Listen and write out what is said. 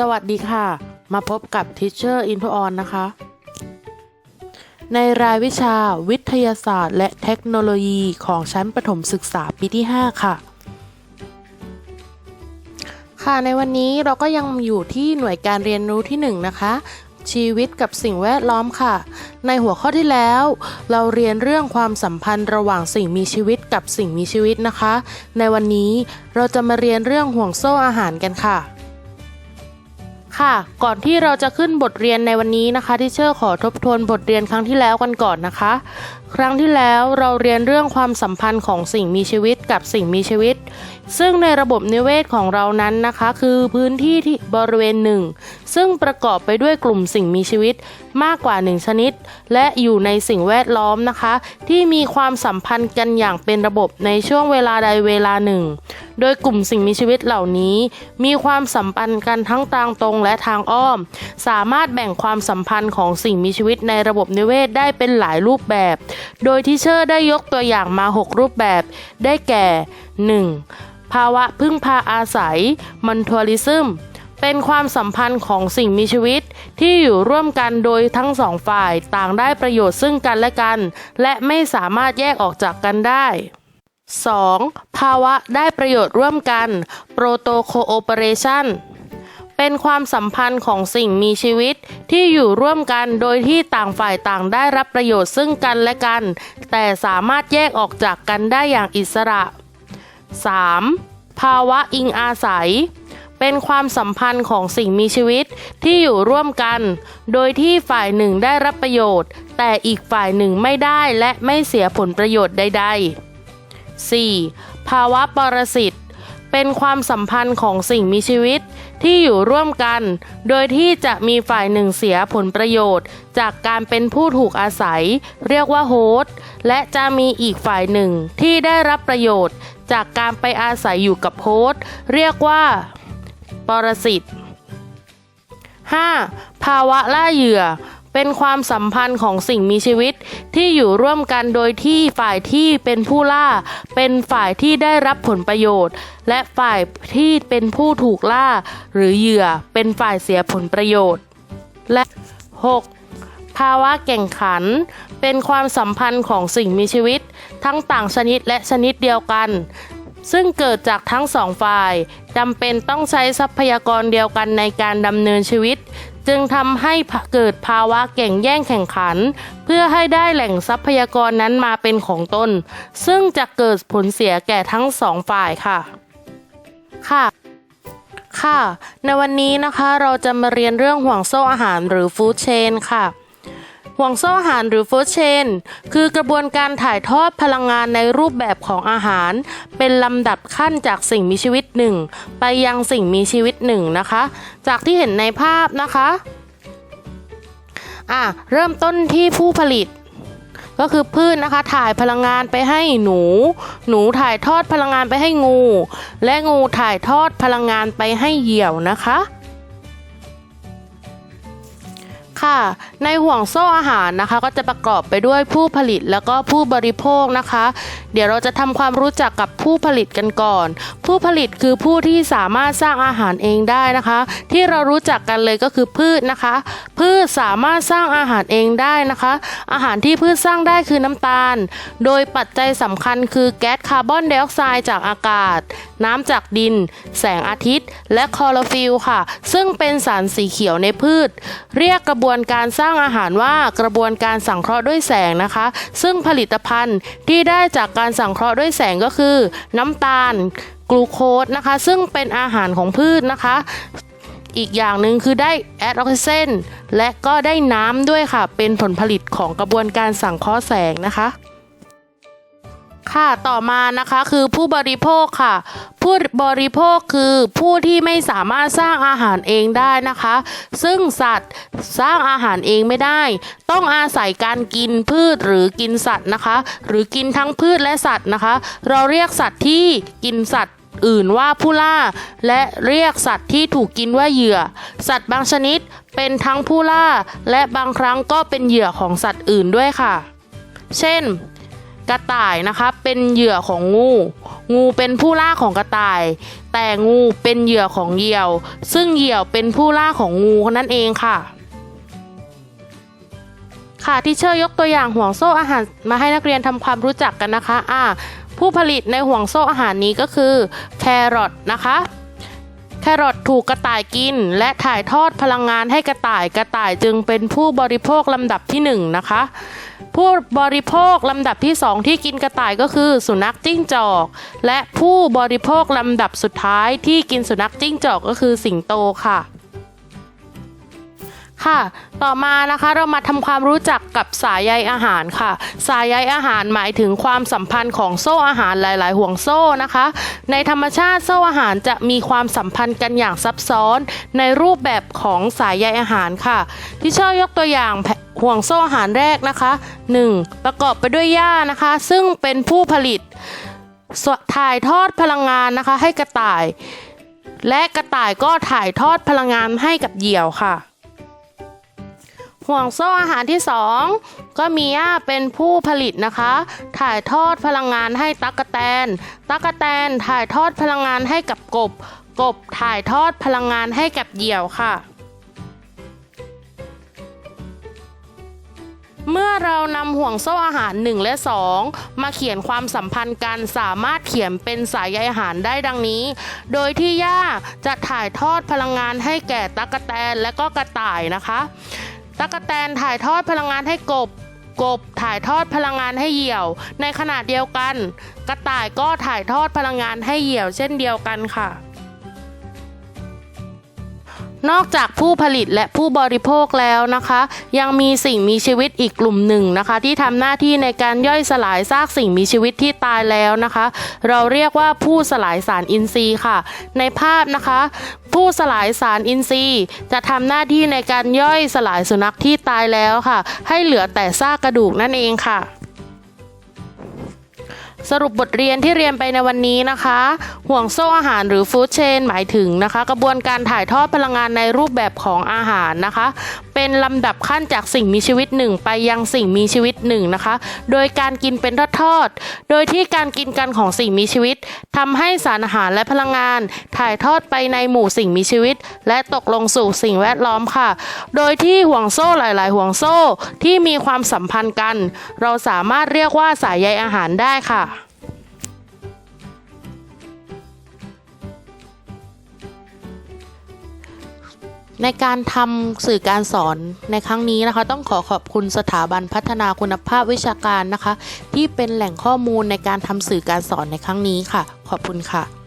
สวัสดีค่ะ มาพบกับ Teacher Into On นะคะ ในรายวิชาวิทยาศาสตร์ และเทคโนโลยีของชั้นประถมศึกษาปีที่ 5 ค่ะ ค่ะในวันนี้เราก็ยังอยู่ที่หน่วยการเรียนรู้ที่ 1 นะคะ ชีวิตกับสิ่งแวดล้อมค่ะ ในหัวข้อที่แล้ว เราเรียนเรื่องความสัมพันธ์ระหว่างสิ่งมีชีวิตกับสิ่งมีชีวิตนะคะ ในวันนี้เราจะมาเรียนเรื่องห่วงโซ่อาหารกันค่ะ ค่ะ ก่อนที่เราจะขึ้นบทเรียนในวันนี้นะคะที่เชอร์ขอทบทวนบทเรียนครั้งที่แล้วกันก่อนนะคะ ครั้งที่แล้วเราเรียนเรื่องความสัมพันธ์ของสิ่งมีชีวิตกับสิ่งมีชีวิต ซึ่งในระบบนิเวศของเรานั้นนะคะ คือพื้นที่ที่บริเวณหนึ่ง ซึ่งประกอบไปด้วยกลุ่มสิ่งมีชีวิตมากกว่าหนึ่งชนิด และอยู่ในสิ่งแวดล้อมนะคะ ที่มีความสัมพันธ์กันอย่างเป็นระบบในช่วงเวลาใดเวลาหนึ่ง โดยกลุ่มสิ่งมีชีวิตเหล่านี้ มีความสัมพันธ์กันทั้งทางตรงและทางอ้อม สามารถแบ่งความสัมพันธ์ของสิ่งมีชีวิตในระบบนิเวศได้เป็นหลายรูปแบบโดยที่เชอร์ได้ยกตัวอย่างมา 6 รูปแบบ ได้แก่ 1. ภาวะพึ่งพาอาศัยมันทัวริซึมเป็นความสัมพันธ์ของสิ่งมีชีวิตที่อยู่ร่วมกันโดยทั้งสองฝ่ายต่างได้ประโยชน์ซึ่งกันและกัน และไม่สามารถแยกออกจากกันได้ 2. ภาวะได้ประโยชน์ร่วมกัน Proto Cooperation เป็น เป็นความสัมพันธ์ของสิ่งมีชีวิตที่อยู่ร่วมกันโดยที่ต่างฝ่ายต่างได้รับประโยชน์ซึ่งกันและกัน แต่สามารถแยกออกจากกันได้อย่างอิสระ 3. ภาวะอิงอาศัย เป็นความสัมพันธ์ของสิ่งมีชีวิตที่อยู่ร่วมกัน โดยที่ฝ่ายหนึ่งได้รับประโยชน์ แต่อีกฝ่ายหนึ่งไม่ได้และไม่เสียผลประโยชน์ใด ๆ 4. ภาวะปรสิต เป็นความสัมพันธ์ของสิ่งมีชีวิตที่อยู่ร่วมกัน โดยที่จะมีฝ่ายหนึ่งเสียผลประโยชน์ จากการเป็นผู้ถูกอาศัย เรียกว่าโฮสต์และจะมีอีกฝ่ายหนึ่งที่ได้รับประโยชน์ จากการไปอาศัยอยู่กับโฮสต์เรียกว่าปรสิต 5. ภาวะล่าเหยื่อ เป็นความสัมพันธ์ของสิ่งมีชีวิตที่อยู่ร่วมกันโดยที่ฝ่ายที่เป็นผู้ล่า เป็นฝ่ายที่ได้รับผลประโยชน์ และฝ่ายที่เป็นผู้ถูกล่า หรือเหยื่อเป็นฝ่ายเสียผลประโยชน์ และ 6. ภาวะแข่งขัน เป็นความสัมพันธ์ของสิ่งมีชีวิต ทั้งต่างชนิดและชนิดเดียวกันซึ่งเกิดจากทั้งสองฝ่ายจำเป็นต้องใช้ทรัพยากรเดียวกันในการดำเนินชีวิต จึงทำให้เกิดภาวะแข่งแย่งแข่งขัน เพื่อให้ได้แหล่งทรัพยากรนั้นมาเป็นของตน ซึ่งจะเกิดผลเสียแก่ทั้งสองฝ่ายค่ะ ค่ะค่ะ ในวันนี้นะคะเราจะมาเรียนเรื่องห่วงโซ่อาหารหรือฟู้ดเชนค่ะ ห่วงโซ่อาหารหรือฟู้ดเชนคือกระบวนการถ่ายทอดพลังงานในรูปแบบของอาหาร เป็นลำดับขั้นจากสิ่งมีชีวิตหนึ่งไปยังสิ่งมีชีวิตหนึ่งนะคะ จากที่เห็นในภาพนะคะอะเริ่มต้นที่ผู้ผลิต ก็คือพืชนนะคะถ่ายพลังงานไปให้หนู หนูถ่ายทอดพลังงานไปให้งู และงูถ่ายทอดพลังงานไปให้เหยี่ยวนะคะ ค่ะ ในห่วงโซ่อาหารนะคะ ก็จะประกอบไปด้วยผู้ผลิตแล้วก็ผู้บริโภคนะคะ เดี๋ยวเราจะทำความรู้จักกับผู้ผลิตกันก่อน ผู้ผลิตคือผู้ที่สามารถสร้างอาหารเองได้นะคะ ที่เรารู้จักกันเลยก็คือพืชนะคะ พืชสามารถสร้างอาหารเองได้นะคะ อาหารที่พืชสร้างได้คือน้ำตาล โดยปัจจัยสำคัญคือแก๊สคาร์บอนไดออกไซด์จากอากาศ น้ำจากดิน แสงอาทิตย์ และคลอโรฟิลล์ค่ะ ซึ่งเป็นสารสีเขียวในพืช เรียกกระบบวนการสร้างอาหารว่ากระบวนการสังเคราะห์ด้วยแสงนะคะ ซึ่งผลิตภัณฑ์ที่ได้จากการสังเคราะห์ด้วยแสงก็คือ น้ำตาล กลูโคสนะคะ ซึ่งเป็นอาหารของพืชนะคะอีกอย่างหนึ่งคือได้แอดออกซิเจนและก็ได้น้ำด้วยค่ะ เป็นผลผลิตของกระบวนการสังเคราะห์แสงนะคะ ค่ะต่อมานะคะคือผู้บริโภคค่ะ ผู้บริโภคคือผู้ที่ไม่สามารถสร้างอาหารเองได้นะคะ ซึ่งสัตว์สร้างอาหารเองไม่ได้ ต้องอาศัยการกินพืชหรือกินสัตว์นะคะ หรือกินทั้งพืชและสัตว์นะคะ เราเรียกสัตว์ที่กินสัตว์อื่นว่าผู้ล่า และเรียกสัตว์ที่ถูกกินว่าเหยื่อ สัตว์บางชนิดเป็นทั้งผู้ล่า และบางครั้งก็เป็นเหยื่อของสัตว์อื่นด้วยค่ะ เช่น กระต่ายนะคะเป็นเหยื่อของงู งูเป็นผู้ล่าของกระต่าย แต่งูเป็นเหยื่อของเหยี่ยว ซึ่งเหยี่ยวเป็นผู้ล่าของงูนั่นเองค่ะ ค่ะที่เชอร์ยกตัวอย่างห่วงโซ่อาหารมาให้นักเรียนทำความรู้จักกันนะคะอ่าผู้ผลิตในห่วงโซ่อาหารนี้ก็คือแครอทนะคะแครอทถูกกระต่ายกิน และถ่ายทอดพลังงานให้กระต่าย กระต่ายจึงเป็นผู้บริโภคลำดับที่หนึ่งนะคะ ผู้บริโภคลำดับที่สองที่กินกระต่ายก็คือ สุนัขจิ้งจอก และผู้บริโภคลำดับสุดท้ายที่กินสุนัขจิ้งจอกก็คือสิงโตค่ะ ค่ะ ต่อมานะคะเรามาทำความรู้จักกับสายใยอาหารค่ะ สายใยอาหารหมายถึงความสัมพันธ์ของโซ่อาหารหลาย ๆ ห่วงโซ่นะคะ ในธรรมชาติโซ่อาหารจะมีความสัมพันธ์กันอย่างซับซ้อนในรูปแบบของสายใยอาหารค่ะ ที่ชอยกตัวอย่าง ห่วงโซ่อาหารแรกนะคะ 1. ประกอบไปด้วยหญ้านะคะ ซึ่งเป็นผู้ผลิตถ่ายทอดพลังงานนะคะให้กระต่าย และกระต่ายก็ถ่ายทอดพลังงานให้กับเหยี่ยวค่ะ ห่วงโซ่อาหารที่ 2 ก็มีหญ้าเป็นผู้ผลิตนะคะ ถ่ายทอดพลังงานให้ตั๊กแตน ตั๊กแตนถ่ายทอดพลังงานให้กับกบ กบถ่ายทอดพลังงานให้กับเหยี่ยวค่ะ เมื่อเรานำห่วงโซ่อาหาร 1 และ 2 มาเขียนความสัมพันธ์กันสามารถเขียนเป็นสายใยอาหารได้ดังนี้ โดยที่หญ้าจะถ่ายทอดพลังงานให้แก่ตั๊กแตนและก็กระต่ายนะคะตั๊กแตนถ่ายทอดพลังงานให้กบกบถ่ายทอดพลังงานให้เหยี่ยว ในขณะเดียวกัน กระต่ายก็ถ่ายทอดพลังงานให้เหยี่ยวเช่นเดียวกันค่ะ นอกจากผู้ผลิตและผู้บริโภคแล้วนะคะ ยังมีสิ่งมีชีวิตอีกกลุ่มหนึ่งนะคะ ที่ทำหน้าที่ในการย่อยสลายซากสิ่งมีชีวิตที่ตายแล้วนะคะ เราเรียกว่าผู้สลายสารอินทรีย์ค่ะ ในภาพนะคะ ผู้สลายสารอินทรีย์ จะทำหน้าที่ในการย่อยสลายสุนัขที่ตายแล้วค่ะ ให้เหลือแต่ซากกระดูกนั่นเองค่ะ สรุปบทเรียนที่เรียนไปในวันนี้นะคะ ห่วงโซ่อาหารหรือฟู้ดเชนหมายถึงนะคะ กระบวนการถ่ายทอดพลังงานในรูปแบบของอาหารนะคะ เป็นลำดับขั้นจากสิ่งมีชีวิตหนึ่งไปยังสิ่งมีชีวิตหนึ่งนะคะ โดยการกินเป็นทอดๆโดยที่การกินกันของสิ่งมีชีวิตทำให้สารอาหารและพลังงาน ถ่ายทอดไปในหมู่สิ่งมีชีวิต และตกลงสู่สิ่งแวดล้อมค่ะ โดยที่ห่วงโซ่หลาย ๆ ห่วงโซ่ที่มีความสัมพันธ์กัน เราสามารถเรียกว่าสายใยอาหารได้ค่ะ ในการทำสื่อการสอนในครั้งนี้นะคะ ต้องขอขอบคุณสถาบันพัฒนาคุณภาพวิชาการนะคะ ที่เป็นแหล่งข้อมูลในการทำสื่อการสอนในครั้งนี้ค่ะ ขอบคุณค่ะ